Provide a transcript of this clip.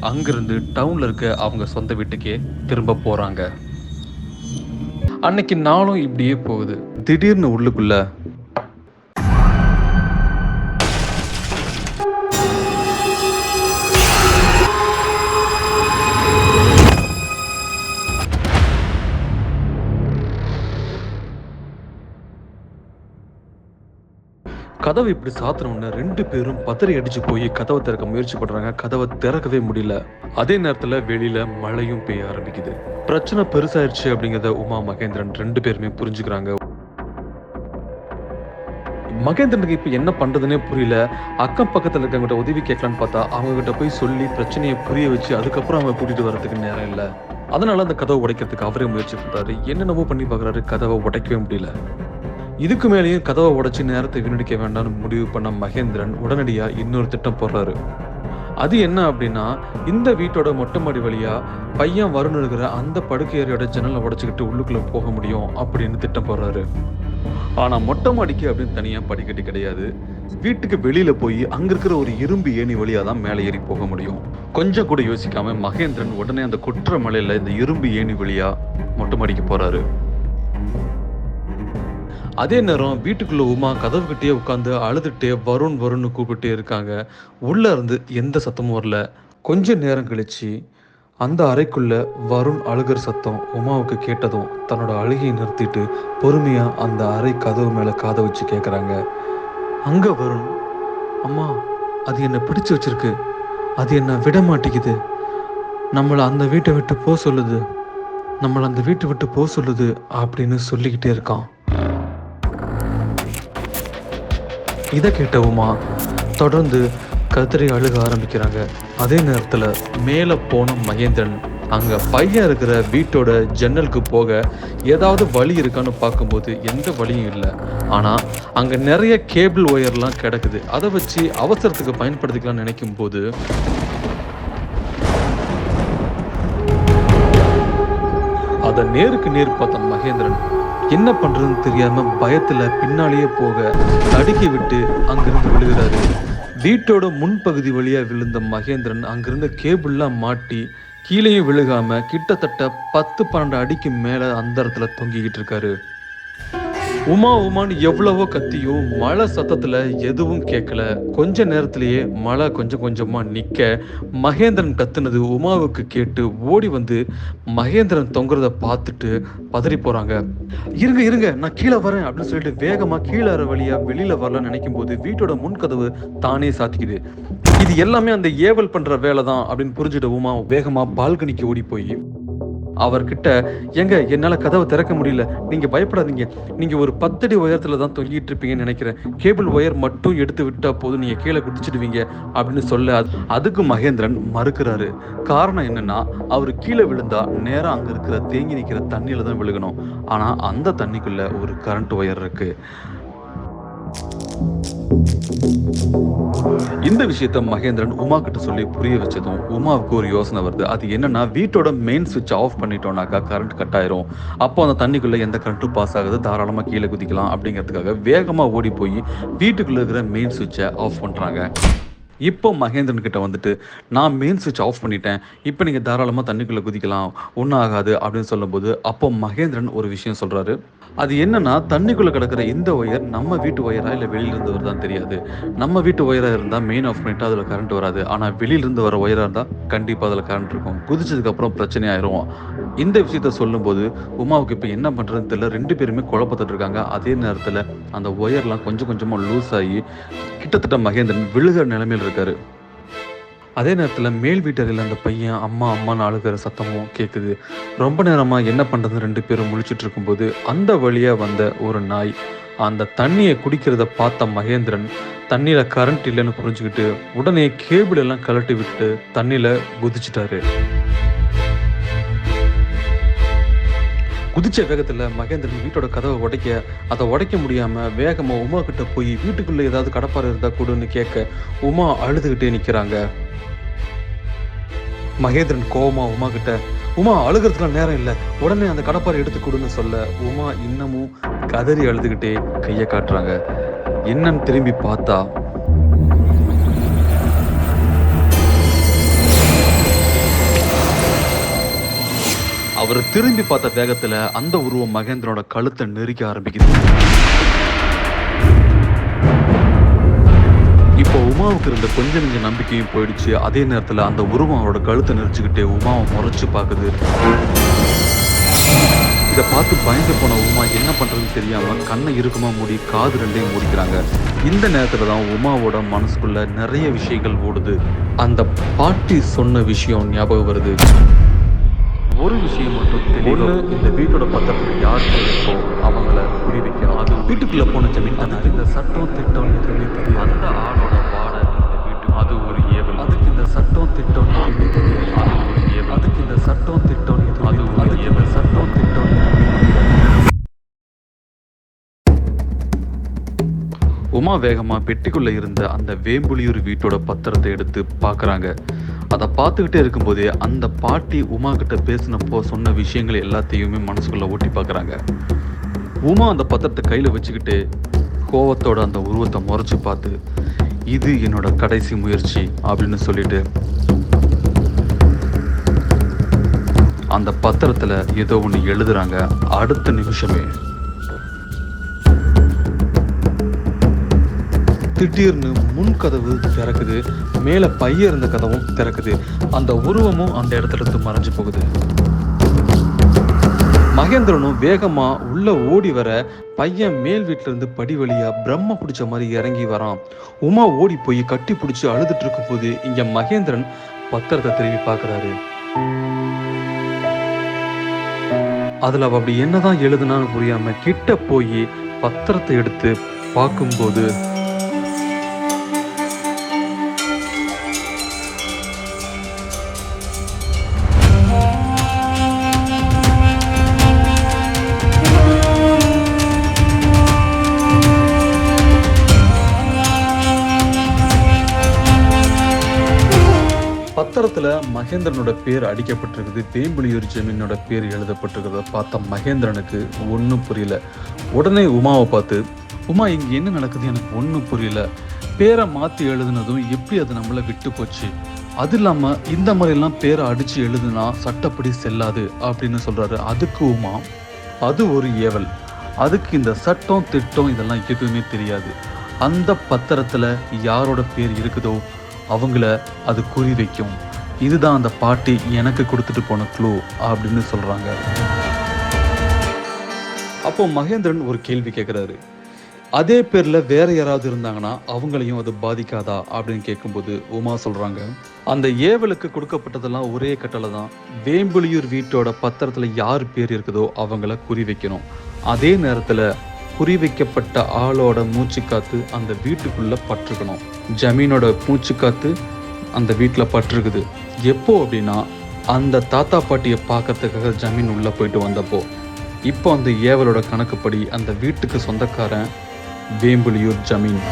அங்கிருந்து டவுன்ல இருக்க அவங்க சொந்த வீட்டுக்கே திரும்ப போறாங்க. அன்னைக்கு நாளும் இப்படியே போகுது. திடீர்னு உள்ளுக்குள்ள கதவை இப்படி சாத்தினோன்னு ரெண்டு பேரும் பதறி அடிச்சு போய் கதவை திறக்க முயற்சி பண்றாங்க. கதவை திறக்கவே முடியல. அதே நேரத்துல வெளியில மழையும் பெய்ய ஆரம்பிக்குது. பிரச்சனை பெருசாயிருச்சு அப்படிங்கறத உமா மகேந்திரன் ரெண்டு பேருமே புரிஞ்சுக்கிறாங்க. மகேந்திரனுக்கு இப்ப என்ன பண்றதுன்னே புரியல. அக்கம் பக்கத்துல இருக்கவங்கிட்ட உதவி கேட்கலான்னு பார்த்தா அவங்க கிட்ட போய் சொல்லி பிரச்சனையை புரிய வச்சு அதுக்கப்புறம் அவங்க கூட்டிட்டு வர்றதுக்கு நேரம் இல்ல. அதனால அந்த கதவை உடைக்கிறதுக்கு அவரே முயற்சி பண்றாரு. என்னென்னவோ பண்ணி பாக்குறாரு கதவை உடைக்கவே முடியல. இதுக்கு மேலேயும் கதவை உடைச்சி நேரத்தை வீணடிக்க வேண்டாம்னு முடிவு பண்ண மகேந்திரன் உடனடியா இன்னொரு திட்டம் போடுறாரு. அது என்ன அப்படின்னா இந்த வீட்டோட மொட்டை மாடி வழியா பையன் வருண் இருக்கிற அந்த படுக்கை ஜன்னலை உடைச்சிக்கிட்டு உள்ளுக்குள்ள போக முடியும் அப்படின்னு திட்டம் போடுறாரு. ஆனா மொட்டை மாடிக்கு அப்படின்னு தனியா படிக்கட்டு கிடையாது. வீட்டுக்கு வெளியில போய் அங்க இருக்கிற ஒரு இரும்பு ஏணி வழியா தான் மேலே ஏறி போக முடியும். கொஞ்சம் கூட யோசிக்காம மகேந்திரன் உடனே அந்த குற்ற மலையில இந்த இரும்பு ஏணி வழியா மொட்டை மாடிக்கு போறாரு. அதே நேரம் வீட்டுக்குள்ள உமா கதவுக்கிட்டே உட்காந்து அழுதுகிட்டே வருண் வருண்னு கூப்பிட்டே இருக்காங்க. உள்ள இருந்து எந்த சத்தமும் வரல. கொஞ்ச நேரம் கழிச்சு அந்த அறைக்குள்ள வருண் அழுகிற சத்தம் உமாவுக்கு கேட்டதும் தன்னோட அழுகையை நிறுத்திட்டு பொறுமையா அந்த அறை கதவு மேல காதை வச்சு கேட்குறாங்க அங்க வருண் அம்மா அது என்னை பிடிச்சு வச்சிருக்கு. அது என்னை விட மாட்டேங்குது. நம்மளை அந்த வீட்டை விட்டு போக சொல்லுது. நம்மளை அந்த வீட்டை விட்டு போக சொல்லுது அப்படின்னு சொல்லிக்கிட்டே இருக்கான். இதை கேட்ட உமா தொடர்ந்து கத்திரி அழுக ஆரம்பிக்கிறாங்க. அதே நேரத்தில் மேலே போன மகேந்திரன் அங்கே பையன் இருக்கிற வீட்டோட ஜன்னலுக்கு போக ஏதாவது வழி இருக்கான்னு பார்க்கும்போது எந்த வழியும் இல்லை. ஆனால் அங்கே நிறைய கேபிள் ஒயர்லாம் கிடக்குது. அதை வச்சு அவசரத்துக்கு பயன்படுத்திக்கலாம்னு நினைக்கும் போது அதை நேருக்கு நேர் பார்த்தான் மகேந்திரன் என்ன பண்றதுன்னு தெரியாம பயத்துல பின்னாலேயே போக தடுக்கி விட்டு அங்கிருந்து விழுகிறாரு. வீட்டோட முன்பகுதி வழியா விழுந்த மகேந்திரன் அங்கிருந்த கேபிள்லாம் மாட்டி கீழேயும் விழுகாம கிட்டத்தட்ட பத்து பன்னெண்டு அடிக்கு மேல அந்த இடத்துல தொங்கிக்கிட்டு இருக்காரு. உமா உமான்னு எவ்வளவோ கத்தியும் மழை சத்தத்துல எதுவும் கேட்கல கொஞ்ச நேரத்திலேயே மழை கொஞ்சம் கொஞ்சமா நிக்க மகேந்திரன் கத்துனது உமாவுக்கு கேட்டு ஓடி வந்து மகேந்திரன் தொங்குறத பார்த்துட்டு பதறி போறாங்க. இருங்க இருங்க நான் கீழே வரேன் அப்படின்னு சொல்லிட்டு வேகமா கீழே வர வழியா வெளியில வரலாம்னு நினைக்கும் போது வீட்டோட முன்கதவு தானே சாத்திக்குது. இது எல்லாமே அந்த ஏவல் பண்ற வேலை தான் அப்படின்னு புரிஞ்சுட்டு உமா வேகமா பால்கனிக்கு ஓடி போய் அவர்கிட்ட எங்க என்னால கதவை திறக்க முடியல. நீங்க பயப்படாதீங்க. நீங்க ஒரு பத்தடி உயரத்துல தான் தொங்கிட்டு இருப்பீங்கன்னு நினைக்கிறேன். கேபிள் ஒயர் மட்டும் எடுத்து விட்டா போதும். நீங்க கீழே குதிச்சிடுவீங்க அப்படின்னு சொல்ல அது- அதுக்கு மகேந்திரன் மறுக்கிறாரு. காரணம் என்னன்னா அவர் கீழே விழுந்தா நேரம் அங்க இருக்கிற தேங்கி நிற்கிற தண்ணியில தான் விழுகணும். ஆனா அந்த தண்ணிக்குள்ள ஒரு கரண்ட் ஒயர் இருக்கு. இந்த விஷயத்த மகேந்திரன் உமா கிட்ட சொல்லி புரிய வச்சதும் உமாவுக்கு ஒரு யோசனை வருது. அது என்னன்னா வீட்டோட மெயின் சுவிட்ச் ஆஃப் பண்ணிட்டோம்னாக்கா கரண்ட் கட் ஆயிரும். அப்போ அந்த தண்ணிக்குள்ள எந்த கரண்ட்டும் பாஸ் ஆகுது. தாராளமா கீழே குதிக்கலாம் அப்படிங்கிறதுக்காக வேகமா ஓடி போய் வீட்டுக்குள்ள இருக்கிற மெயின் சுவிட்சை ஆஃப் பண்றாங்க. இப்போ மகேந்திரன் கிட்ட வந்துட்டு நான் மெயின் சுவிட்ச் ஆஃப் பண்ணிட்டேன். இப்போ நீங்கள் தாராளமாக தண்ணிக்குள்ளே குதிக்கலாம். ஒன்றும் ஆகாது. அப்படின்னு சொல்லும்போது அப்போ மகேந்திரன் ஒரு விஷயம் சொல்கிறாரு அது என்னன்னா தண்ணிக்குள்ளே கிடக்கிற இந்த ஒயர் நம்ம வீட்டு ஒயரா இல்லை வெளியிலிருந்து வருதான்னு தெரியாது. நம்ம வீட்டு ஒயராக இருந்தால் மெயின் ஆஃப் பண்ணிட்டு அதில் கரண்ட் வராது. ஆனால் வெளியிலிருந்து வர ஒயராக இருந்தால் கண்டிப்பாக அதில் கரண்ட் இருக்கும். குதிச்சதுக்கப்புறம் பிரச்சனை ஆயிரும் இந்த விஷயத்த சொல்லும்போது உமாவுக்கு இப்போ என்ன பண்ணுறதுன்னு தெரியல. ரெண்டு பேருமே குழப்பத்துட்டு இருக்காங்க. அதே நேரத்தில் அந்த ஒயர்லாம் கொஞ்சம் கொஞ்சமாக லூஸ் ஆகி கிட்டத்தட்ட மகேந்திரன் விழுகிற நிலைமையில் இருக்காரு. அதே நேரத்தில் மேல் வீட்டரில் அந்த பையன் அம்மா அம்மான்னு அழுகிற சத்தமும் கேட்குது ரொம்ப நேரமாக என்ன பண்ணுறதுன்னு ரெண்டு பேரும் முழிச்சிட்டு இருக்கும்போது அந்த வழியாக வந்த ஒரு நாய் அந்த தண்ணியை குடிக்கிறத பார்த்த மகேந்திரன் தண்ணியில் கரண்ட் இல்லைன்னு புரிஞ்சுக்கிட்டு உடனே கேபிள் எல்லாம் கழட்டி விட்டு தண்ணியில் குதிச்சிட்டாரு. குதிச்ச வேகத்தில் மகேந்திரன் வீட்டோட கதவை உடைக்க அதை உடைக்க முடியாமல் வேகமாக உமா கிட்ட போய் வீட்டுக்குள்ளே ஏதாவது கடப்பாறை இருந்தால் கொடுன்னு கேட்க உமா அழுதுகிட்டே நிற்கிறாங்க மகேந்திரன் கோவமா உமா கிட்ட உமா அழுகிறதுக்குலாம் நேரம் இல்லை. உடனே அந்த கடப்பாறை எடுத்து கொடுன்னு சொல்ல உமா இன்னமும் கதறி அழுதுகிட்டே கையை காட்டுறாங்க. என்னன்னு திரும்பி பார்த்தா அவரை திரும்பி பார்த்த வேகத்துல அந்த உருவம் மகேந்திரனோட கழுத்தை நெருக்க ஆரம்பிக்குது. உமாவுக்கு இருந்த கொஞ்ச நெஞ்ச நம்பிக்கையும் போயிடுச்சு. அதே நேரத்துல அந்த உருவம் அவரோட கழுத்தை நெரிச்சுக்கிட்டே உமாவை முறைச்சு பார்க்குது. இதை பார்த்து பயந்து போன உமா என்ன பண்றதுன்னு தெரியாம கண்ணை இறுக்கமா மூடி காது ரெண்டையும் மூடிக்கிறாங்க. இந்த நேரத்துல தான் உமாவோட மனசுக்குள்ள நிறைய விஷயங்கள் ஓடுது. அந்த பாட்டி சொன்ன விஷயம் ஞாபகம் வருது. ஒரு விஷயம் மட்டும் ஒண்ணு இந்த வீட்டோட பக்கத்துல யார் இருக்கோ அவங்கள புரி வைக்கணும் அது வீட்டுக்குள்ள போன அதுக்கு இந்த சட்டம் திட்டம் எதுவுமே தெரியும் அந்த ஆளோட அது ஒரு ஏவல். அதுக்கு இந்த சட்டம் திட்டம் எதுவுமே தெரியாது அது ஒரு ஏவல். அதுக்கு இந்த சட்டம் திட்டம் எதுவும் அது ஒரு ஏவல். சட்டம் திட்டம் உமா வேகமா பெட்டிக்குள்ள இருந்த அந்த வேம்புலியூர் வீட்டோட பத்திரத்தை எடுத்து பார்க்கறாங்க. அதை பார்த்துக்கிட்டே இருக்கும்போதே அந்த பாட்டி உமா கிட்ட பேசினப்போ சொன்ன விஷயங்கள் எல்லாத்தையுமே மனசுக்குள்ள ஓட்டி பார்க்கறாங்க. உமா அந்த பத்திரத்தை கையில வச்சுக்கிட்டு கோவத்தோட அந்த உருவத்தை முறைச்சு பார்த்து இது என்னோட கடைசி முயற்சி அப்படின்னு சொல்லிட்டு அந்த பத்திரத்தில் ஏதோ ஒன்று எழுதுறாங்க. அடுத்த நிமிஷமே. திடீர்னு முன் கதவு திறக்குது. மேலே பைய இருந்த கதவும் திறக்குது. அந்த உருவமும் அந்த இடத்துல இருந்து மறைஞ்சு போகுது. மகேந்திரனும் வேகமா உள்ள ஓடி வர பையன் மேல் வீட்டிலேருந்து இருந்து படி வழியா பிரம்ம பிடிச்ச மாதிரி இறங்கி வரான். உமா ஓடி போய் கட்டி பிடிச்சி அழுதுட்டு இருக்கும் போது இங்க மகேந்திரன் பத்திரத்தை திரும்பி பார்க்குறாரு அதுல அவ அப்படி என்னதான் எழுதுனான்னு புரியாம கிட்ட போய் பத்திரத்தை எடுத்து பார்க்கும்போது பத்திரத்துல மகேந்திரனோட பேர் அடிக்கப்பட்டிருக்குது. வேம்புலியூர் ஜமீனோட பேர் எழுதப்பட்டிருக்கிறத பார்த்த மகேந்திரனுக்கு ஒன்றும் புரியல. உடனே உமாவை பார்த்து உமா இங்கே என்ன நடக்குது? எனக்கு ஒன்றும் புரியல. பேரை மாற்றி எழுதுனதும் எப்படி அது நம்மளை விட்டு போச்சு? அது இல்லாமல் இந்த மாதிரிலாம் பேரை அடித்து எழுதுனா சட்டப்படி செல்லாது அப்படின்னு சொல்கிறாரு அதுக்கு உமா அது ஒரு ஏவல். அதுக்கு இந்த சட்டம் திட்டம் இதெல்லாம் எதுவுமே தெரியாது. அந்த பத்திரத்தில் யாரோட பேர் இருக்குதோ அவங்கள அது குறி வைக்கும். இதுதான் அந்த பாட்டி எனக்கு கொடுத்துட்டு போன க்ளூ அப்படின்னு சொல்றாங்க. அப்போ மகேந்திரன் ஒரு கேள்வி கேட்குறாரு அதே பேரில் வேற யாராவது இருந்தாங்கன்னா அவங்களையும் அது பாதிக்காதா அப்படின்னு கேட்கும்போது உமா சொல்கிறாங்க அந்த ஏவலுக்கு கொடுக்கப்பட்டதெல்லாம் ஒரே கட்டளை தான். வேம்புலியூர் வீட்டோட பத்திரத்தில் யார் பேர் இருக்குதோ அவங்கள குறி வைக்கணும். அதே நேரத்தில் குறி வைக்கப்பட்ட ஆளோட மூச்சு காத்து அந்த வீட்டுக்குள்ள பற்றுக்கணும். ஜமீனோட மூச்சு காத்து அந்த வீட்டில் பற்றுக்குது. எப்போ அப்படின்னா அந்த தாத்தா பாட்டியை பார்க்கறதுக்காக ஜமீன் உள்ள போயிட்டு வந்தப்போ. இப்போ அந்த ஏவலோட கணக்குப்படி அந்த வீட்டுக்கு சொந்தக்காரன் வேம்புலியூர் ஜமீன்.